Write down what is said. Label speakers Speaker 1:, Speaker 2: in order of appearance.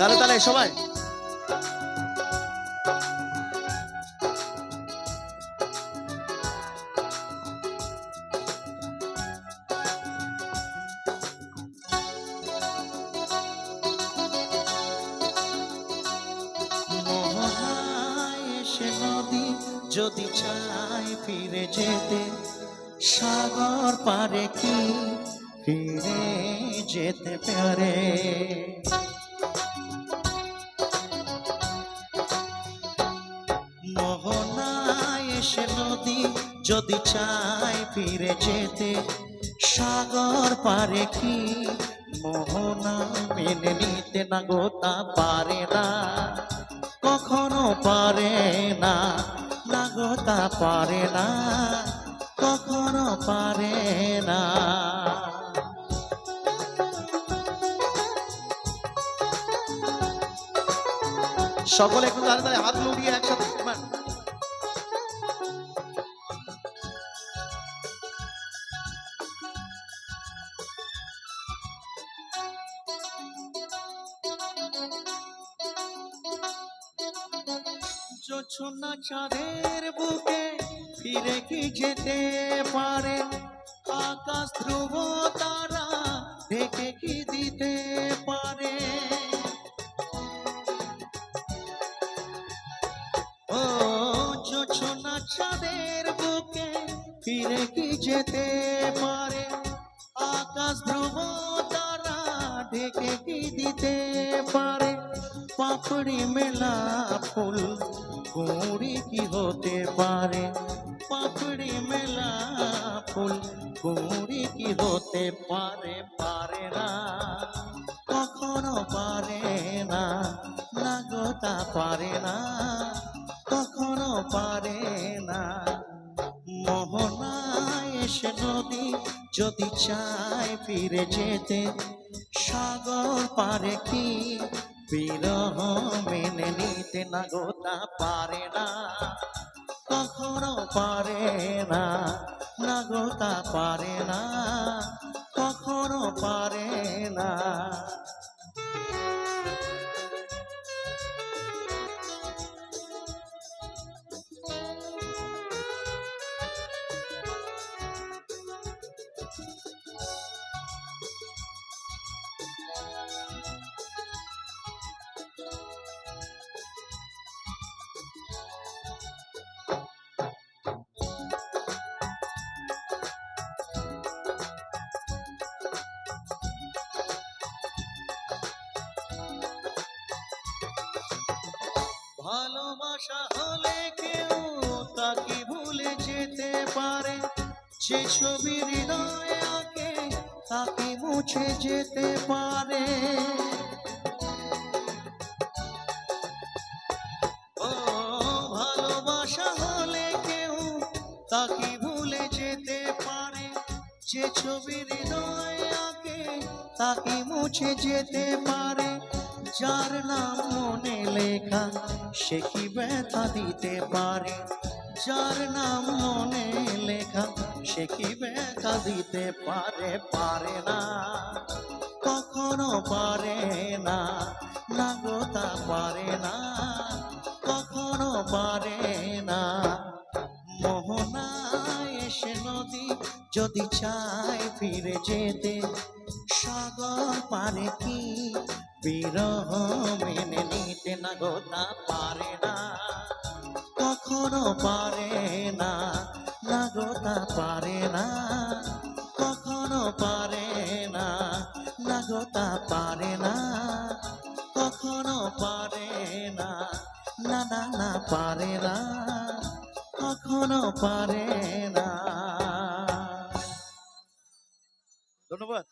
Speaker 1: তাহলে তাহলে সবাই।
Speaker 2: যদি চাই ফিরে যেতে সাগর পারে কি ফিরে যেতে পারে? এসে নদী যদি চাই ফিরে যেতে, সাগর পারে কি? মোহনা মেনে নিতে না গোতা পারে না। কখনো পারে না না গোতা পারে না। কখনো পারে না।
Speaker 1: সকলে একটু তাহলে তাহলে হাত লুড়িয়ে একসাথে
Speaker 2: জোছনা চাঁদের বুকে ফিরে কি যেতে পারে? আকাশ ধ্রুব তারা ঢেকে কি দিতে পারে? ও জোছনা চাঁদের বুকে ফিরে কি যেতে পারে? আকাশ ধ্রুব তারা ঢেকে কি দিতে পারে? পাপড়ি মেলা ফুল কুড়ি কি হতে পারে? পাপড়ি মেলা ফুল কুড়ি কি হতে পারে পারে না। কখনো পারে না না গোতা পারে না। কখনো পারে না। মোহনায় এসে নদী যদি চায় ফিরে যেতে, সাগর পারে কি? বিরহ মেনে নিতে না গোতা পারে না। কখনো পারে না না গোতা পারে না। কখনো পারে না। ভালোবাসা হলে কেউ তাকে ভুলে যেতে পারে। যে ছবি হৃদয়ে আঁকে, তাকে মুছে যেতে পারে। ও, ভালোবাসা হলে কেউ তাকে ভুলে যেতে পারে। যে ছবি হৃদয়ে আঁকে, তাকে মুছে যেতে পারে। যার নাম মনে লেখা, সে কি ব্যথা দিতে পারে? যার নাম মনে লেখা, সে কি ব্যথা দিতে পারে? পারে না, কখনো পারে না না গোতা পারে না, কখনো পারে না। মোহনায় এসে নদী যদি চায় ফিরে যেতে সাগর পারে কি? বিরহ মেনে নিতে না পারে না। কখনো পারে না না পারে না। কখনো পারে না না পারে না। কখনো পারে না না না পারে না। কখনো পারে না।
Speaker 1: ধন্যবাদ।